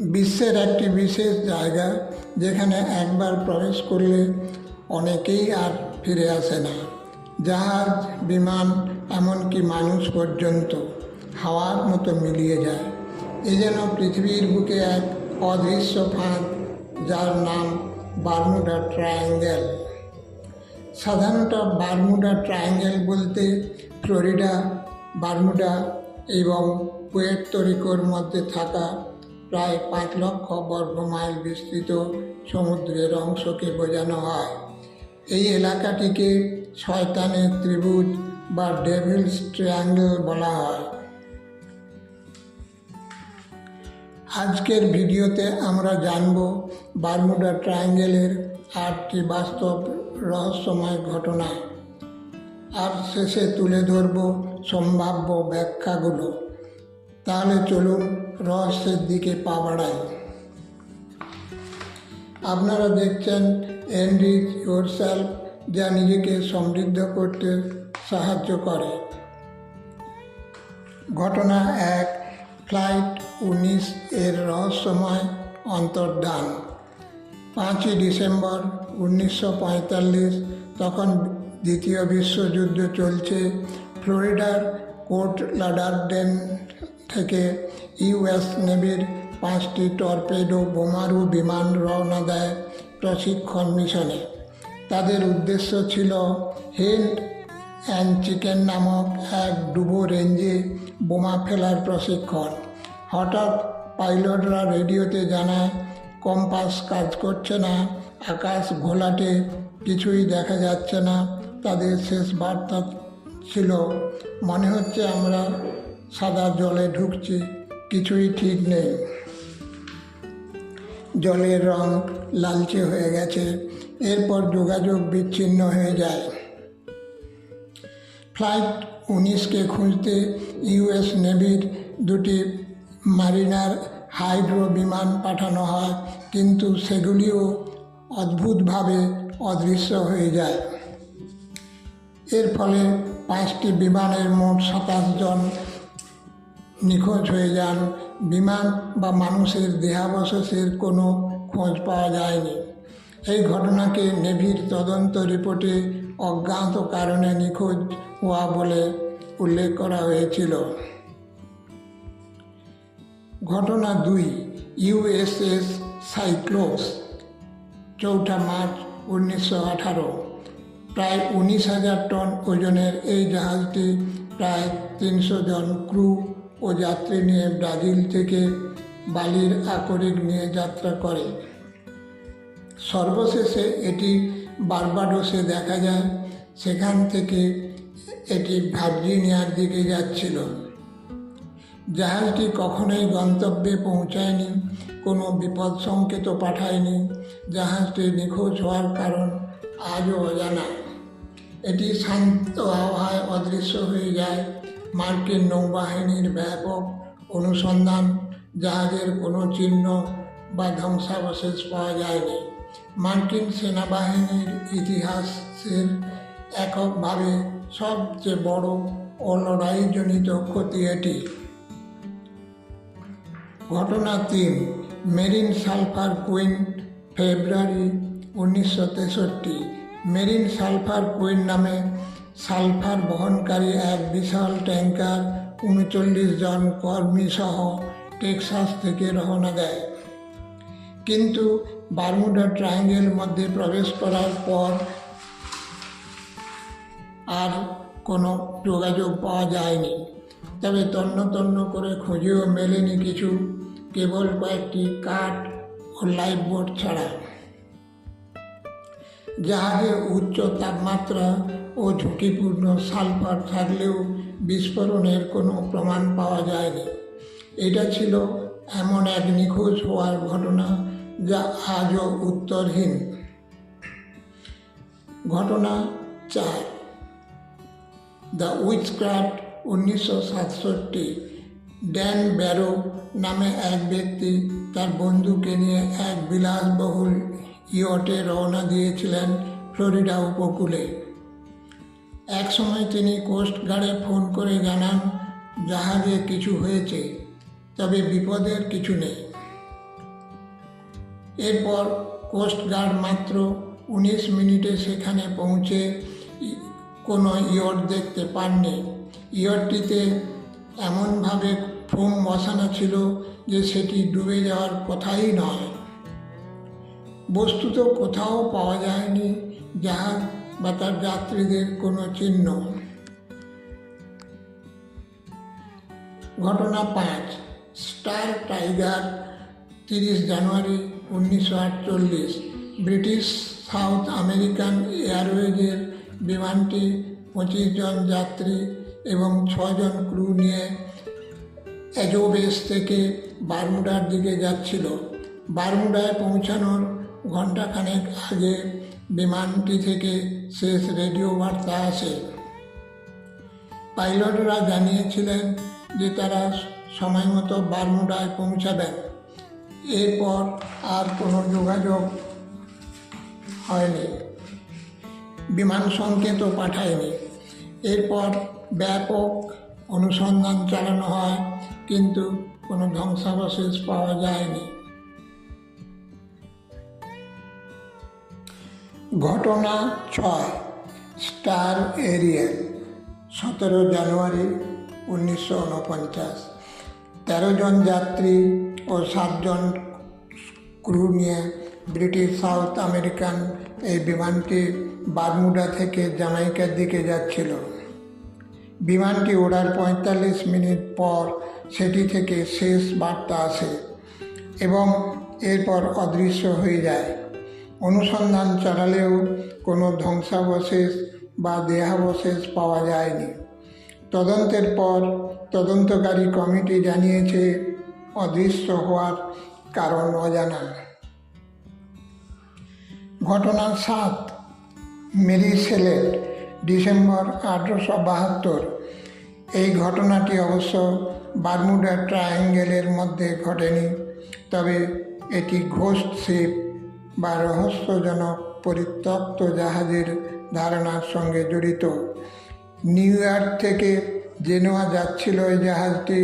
বিশ্বের একটি বিশেষ জায়গা যেখানে একবার প্রবেশ করলে অনেকেই আর ফিরে আসে না। জাহাজ, বিমান, এমনকি মানুষ পর্যন্ত হাওয়ার মতো মিলিয়ে যায়। এ যেন পৃথিবীর বুকে এক অদৃশ্য ফাঁদ, যার নাম বারমুডা ট্রায়াঙ্গেল। সাধারণত বারমুডা ট্রায়াঙ্গেল বলতে ফ্লোরিডা, বারমুডা এবং পুয়ের্তরিকোর মধ্যে থাকা প্রায় পাঁচ লক্ষ বর্গ মাইল বিস্তৃত সমুদ্রের অংশকে বোঝানো হয়। এই এলাকাটিকে শয়তানের ত্রিভুজ বা ডেভিলস ট্রায়াঙ্গেল বলা হয়। আজকের ভিডিওতে আমরা জানব বারমুডা ট্রায়াঙ্গেলের আটটি বাস্তব রহস্যময় ঘটনা। আর শেষে তুলে ধরব সম্ভাব্য ব্যাখ্যাগুলো। তাহলে চলুন রহস্যের দিকে পা বাড়াই। আপনারা দেখছেন এনরিচ ইয়োরসেলফ, যা নিজেকে সমৃদ্ধ করতে সাহায্য করে। ঘটনা এক, ফ্লাইট উনিশ এর রহস্যময় অন্তর্দান পাঁচই ডিসেম্বর উনিশশো পঁয়তাল্লিশ, তখন দ্বিতীয় বিশ্বযুদ্ধ চলছে। ফ্লোরিডার কোর্ট লাডারডেন থেকে ইউএস নেভির পাঁচটি টর্পেডো বোমারু বিমান রওনা দেয় প্রশিক্ষণ মিশনে। তাদের উদ্দেশ্য ছিল হেন্ট অ্যান্ড চিকেন নামক এক ডুবো রেঞ্জে বোমা ফেলার প্রশিক্ষণ। হঠাৎ পাইলটরা রেডিওতে জানায়, কম্পাস কাজ করছে না, আকাশ ঘোলাটে, কিছুই দেখা যাচ্ছে না। তাদের শেষ বার্তা ছিল, মনে হচ্ছে আমরা সাদা জলে ঢুকছি, কিছুই ঠিক নেই। জলের রং লালচে হয়ে গেছে, এরপর যোগাযোগ বিচ্ছিন্ন হয়ে যায়। ফ্লাইট উনিশকে খুঁজতে ইউএস নেভির দুটি মারিনার হাইড্রো বিমান পাঠানো হয়, কিন্তু সেগুলিও অদ্ভুতভাবে অদৃশ্য হয়ে যায়। এর ফলে পাঁচটি বিমানের মোট সাতাশ জন নিখোঁজ হয়ে যান। বিমান বা মানুষের দেহাবশেষের কোনো খোঁজ পাওয়া যায়নি। এই ঘটনাকে নেভির তদন্ত রিপোর্টে অজ্ঞাত কারণে নিখোঁজ হওয়া বলে উল্লেখ করা হয়েছিল। ঘটনা দুই ইউএসএস সাইক্লোস, চৌঠা মার্চ উনিশশো আঠারো। প্রায় উনিশ হাজার টন ওজনের এই জাহাজটি প্রায় তিনশো জন ক্রু ও যাত্রী নিয়ে ব্রাজিল থেকে বালির আকরিক নিয়ে যাত্রা করে। সর্বশেষে এটি বারবাডোসে দেখা যায়, সেখান থেকে এটি ভার্জিনিয়ার দিকে যাচ্ছিল। জাহাজটি কখনোই গন্তব্যে পৌঁছায়নি, কোনো বিপদ সংকেত পাঠায়নি, জাহাজটি নিখোঁজ হওয়ার কারণ আজও অজানা। এটি শান্ত আবহাওয়ায় অদৃশ্য হয়ে যায়। মার্কিন নৌবাহিনীর ব্যাপক অনুসন্ধান, জাহাজের কোনো চিহ্ন বা ধ্বংসাবশেষ পাওয়া যায়নি। মার্কিন সেনাবাহিনীর ইতিহাসের এককভাবে সবচেয়ে বড় ও লড়াইজনিত ক্ষতি এটি। ঘটনা তিন, মেরিন সালফার কুইন, ফেব্রুয়ারি উনিশশো তেষট্টি। মেরিন সালফার কুইন নামে সালফার বহনকারী এক বিশাল ট্যাঙ্কার উনচল্লিশ জন কর্মী সহ টেক্সাস থেকে রওনা দেয়। কিন্তু বারমুডা ট্রায়াঙ্গেল মধ্যে প্রবেশ করার পর আর কোনো যোগাযোগ পাওয়া যায়নি। তবে তন্ন তন্ন করে খুঁজেও মেলেনি কিছু, কেবল কয়েকটি কাঠ ও লাইফ বোট ছাড়া। জাহাজে উচ্চ তাপমাত্রা ও ঝুঁকিপূর্ণ সালফার থাকলেও বিস্ফোরণের কোনো প্রমাণ পাওয়া যায়নি। এটা ছিল এমন এক নিখোঁজ হওয়ার ঘটনা যা আজও উত্তরহীন। ঘটনা চার। দ্য উইচক্রাফট উনিশশো সাতষট্টি। ড্যান ব্যারো নামে এক ব্যক্তি তার বন্ধুকে নিয়ে এক বিলাসবহুল ইয়টে রওনা দিয়েছিলেন ফ্লোরিডা উপকূলে। এক সময় তিনি কোস্ট গার্ডে ফোন করে জানান, জাহাজে কিছু হয়েছে, তবে বিপদের কিছু নেই। এরপর কোস্টগার্ড মাত্র উনিশ মিনিটে সেখানে পৌঁছে কোনো ইয়ট দেখতে পাননি। ইয়টটিতে এমনভাবে ফোম বসানো ছিল যে সেটি ডুবে যাওয়ার কথাই নয়। বস্তুত কোথাও পাওয়া যায়নি জাহাজ। বা তার যাত্রীদের কোনো চিহ্ন। ঘটনা পাঁচ, স্টার টাইগার, তিরিশ জানুয়ারি উনিশশো আটচল্লিশ, ব্রিটিশ সাউথ আমেরিকান এয়ারওয়েজের বিমানটি পঁচিশ জন যাত্রী এবং ছজন ক্রু নিয়ে অ্যাজোবেস থেকে বারমুডার দিকে যাচ্ছিল। বারমুডায় পৌঁছানোর ঘণ্টাখানেক আগে বিমানটি থেকে শেষ রেডিও বার্তা আসে। পাইলটরা জানিয়েছিলেন যে তারা সময় মতো বারমুডায় পৌঁছাবেন। এরপর আর কোনো যোগাযোগ হয়নি। বিমান সংকেতও পাঠায়নি। এরপর ব্যাপক অনুসন্ধান চালানো হয়, কিন্তু কোনো ধ্বংসাবশেষ পাওয়া যায়নি। ঘটনা ছয়, স্টার এরিয়াল, সতেরো জানুয়ারি উনিশশো উনপঞ্চাশ। তেরো জন যাত্রী ও সাতজন ক্রু নিয়ে ব্রিটিশ সাউথ আমেরিকান এই বিমানটি বারমুডা থেকে জামাইকার দিকে যাচ্ছিল। বিমানটি ওড়ার পঁয়তাল্লিশ মিনিট পর সেটি থেকে শেষ বার্তা আসে এবং এরপর অদৃশ্য হয়ে যায়। অনুসন্ধান চালালেও কোনো ধ্বংসাবশেষ বা দেহাবশেষ পাওয়া যায়নি। তদন্তের পর তদন্তকারী কমিটি জানিয়েছে, অদৃশ্য হওয়ার কারণ অজানা। ঘটনা সাত মেরি সেলেট ডিসেম্বর আঠেরোশো বাহাত্তর। এই ঘটনাটি অবশ্য বারমুডা ট্রায়াঙ্গেলের মধ্যে ঘটেনি, তবে এটি ঘোস্ট শিপ। বা রহস্যজনক পরিত্যক্ত জাহাজের ধারণার সঙ্গে জড়িত। নিউ ইয়র্ক থেকে জেনোয়া যাচ্ছিল এই জাহাজটি।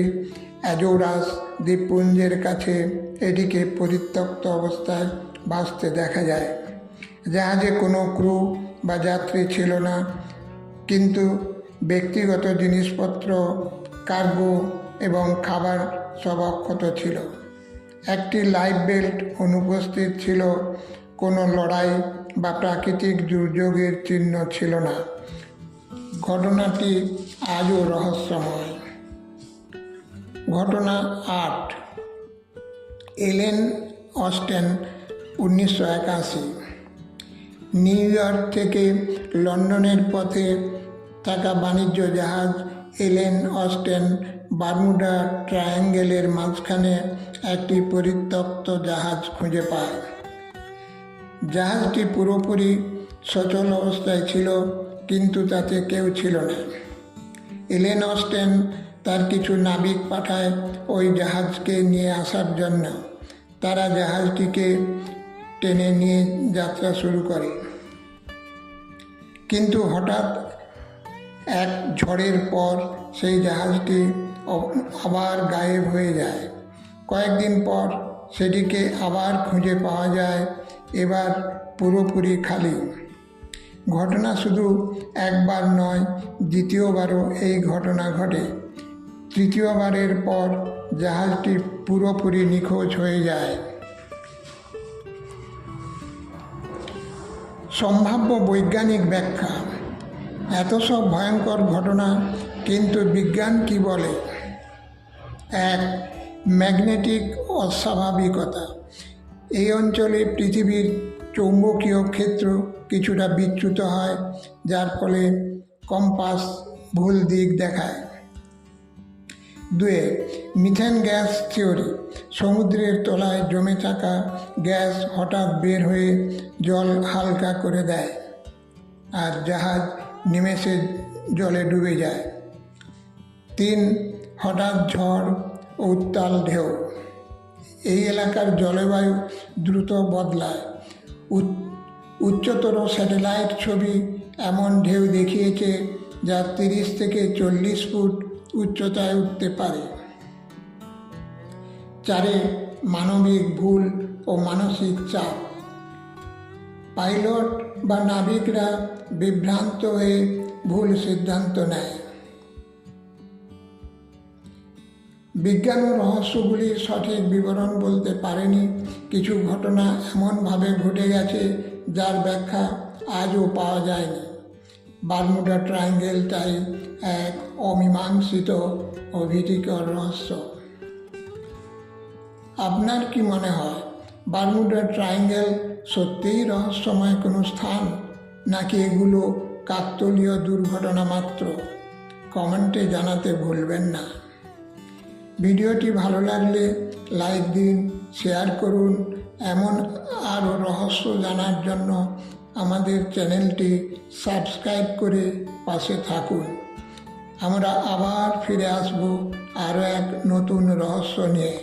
অ্যাজোরাস দ্বীপপুঞ্জের কাছে এটিকে পরিত্যক্ত অবস্থায় বাঁচতে দেখা যায়। জাহাজে কোনো ক্রু বা যাত্রী ছিল না, কিন্তু ব্যক্তিগত জিনিসপত্র, কার্গো এবং খাবার সব অক্ষত ছিল। একটি লাইফ বেল্ট অনুপস্থিত ছিল। কোনো লড়াই বা প্রাকৃতিক দুর্যোগের চিহ্ন ছিল না। ঘটনাটি আজও রহস্যময়। ঘটনা আট। এলেন অস্টেন উনিশশো একাশি। নিউ ইয়র্ক থেকে লন্ডনের পথে থাকা বাণিজ্য জাহাজ এলেন অস্টেন বারমুডা ট্রায়াঙ্গেলের মাঝখানে একটি পরিত্যক্ত জাহাজ খুঁজে পায়। জাহাজটি পুরোপুরি সচল অবস্থায় ছিল, কিন্তু তাতে কেউ ছিল না। এলেন অস্টেন তার কিছু নাবিক পাঠায় ওই জাহাজকে নিয়ে আসার জন্য। তারা জাহাজটিকে টেনে নিয়ে যাত্রা শুরু করে। কিন্তু হঠাৎ এক ঝড়ের পর সেই জাহাজটি আবার গায়েব হয়ে যায়। কয়েকদিন পর সেটিকে আবার খুঁজে পাওয়া যায়, এবার পুরোপুরি খালি। ঘটনা শুধু একবার নয়, দ্বিতীয়বারও এই ঘটনা ঘটে। তৃতীয়বারের পর জাহাজটি পুরোপুরি নিখোঁজ হয়ে যায়। সম্ভাব্য বৈজ্ঞানিক ব্যাখ্যা। এত সব ভয়ঙ্কর ঘটনা কিন্তু বিজ্ঞান কি বলে? এক ম্যাগনেটিক অস্বাভাবিকতা। এই অঞ্চলে পৃথিবীর চৌম্বকীয় ক্ষেত্র কিছুটা বিচ্যুত হয়, যার ফলে কম্পাস ভুল দিক দেখায়। দুয়ে, মিথেন গ্যাস থিওরি। সমুদ্রের তলায় জমে থাকা গ্যাস হঠাৎ বের হয়ে জল হালকা করে দেয়, আর জাহাজ নিমেষে জলে ডুবে যায়। তিন হঠাৎ ঝড় ও উত্তাল ঢেউ। এই এলাকার জলবায়ু দ্রুত বদলায়। উচ্চতর স্যাটেলাইট ছবি এমন ঢেউ দেখিয়েছে যা তিরিশ থেকে চল্লিশ ফুট উচ্চতায় উঠতে পারে। চারে মানবিক ভুল ও মানসিক চাপ। পাইলট বা নাবিকরা বিভ্রান্ত হয়ে ভুল সিদ্ধান্ত নেয়। বিজ্ঞান ও রহস্যগুলির সঠিক বিবরণ বলতে পারেনি। কিছু ঘটনা এমনভাবে ঘটে গেছে, যার ব্যাখ্যা আজও পাওয়া যায়নি। বারমুডা ট্রায়াঙ্গেলটাই এক অমীমাংসিত ও ভীতিকর রহস্য। আপনার কি মনে হয়, বারমুডা ট্রায়াঙ্গেল সত্যিই রহস্যময় কোনো স্থান, নাকি এগুলো কাকতলীয় দুর্ঘটনা মাত্র? কমেন্টে জানাতে ভুলবেন না। ভিডিওটি ভালো লাগলে লাইক দিন, শেয়ার করুন। এমন আরও রহস্য জানার জন্য আমাদের চ্যানেলটি সাবস্ক্রাইব করে পাশে থাকুন। আমরা আবার ফিরে আসব আরও এক নতুন রহস্য নিয়ে।